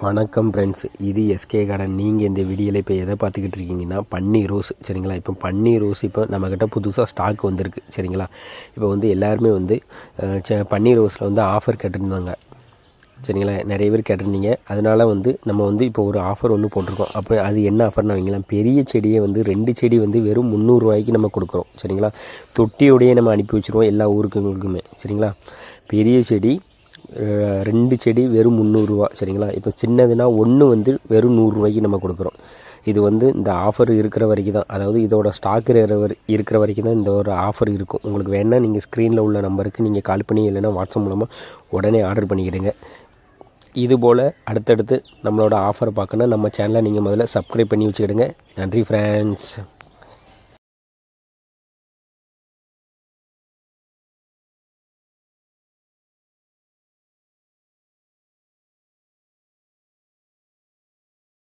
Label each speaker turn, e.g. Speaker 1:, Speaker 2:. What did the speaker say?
Speaker 1: வணக்கம் ஃப்ரெண்ட்ஸ் இது SK garden நீங்கள் இந்த வீடியோவில் இப்போ எதை பார்த்துக்கிட்டு இருக்கீங்கன்னா பன்னீர் ரோஸ். சரிங்களா? இப்போ பன்னீர் ரோஸ் இப்போ நம்மக்கிட்ட புதுசாக ஸ்டாக் வந்திருக்கு. சரிங்களா? இப்போ வந்து எல்லாருமே வந்து ச- பன்னீர் ரோஸில் வந்து ஆஃபர் கேட்டிருந்தாங்க. சரிங்களா? நிறைய பேர் கேட்டிருந்தீங்க. அதனால் வந்து நம்ம வந்து இப்போ ஒரு ஆஃபர் ஒன்று போட்டிருக்கோம். அப்போ அது என்ன ஆஃபர்னு வைங்களேன். பெரிய செடியை வந்து ரெண்டு செடி வந்து வெறும் முந்நூறுரூவாய்க்கு நம்ம கொடுக்குறோம். சரிங்களா? தொட்டியோடையே நம்ம அனுப்பி வச்சுருவோம் எல்லா ஊருக்குங்களுக்குமே. சரிங்களா? பெரிய செடி ரெண்டு செடி வெறும் முந்நூறுரூவா சரிங்களா? இப்போ சின்னதுன்னா ஒன்று வந்து வெறும் நூறுரூவாய்க்கு நம்ம கொடுக்குறோம். இது வந்து இந்த ஆஃபர் இருக்கிற வரைக்கும் தான். அதாவது இதோட ஸ்டாக் இருக்கிற வரைக்கும் தான் இந்த ஒரு ஆஃபர் இருக்கும். உங்களுக்கு வேணால் நீங்கள் ஸ்க்ரீனில் உள்ள நம்பருக்கு நீங்கள் கால் பண்ணி இல்லைன்னா வாட்ஸ்அப் மூலமாக உடனே ஆர்டர் பண்ணிக்கிடுங்க. இது போல் அடுத்தடுத்து நம்மளோட ஆஃபர் பார்க்கணும் நம்ம சேனலை நீங்கள் முதல்ல சப்ஸ்கிரைப் பண்ணி வச்சுக்கிடுங்க. நன்றி ஃப்ரெண்ட்ஸ்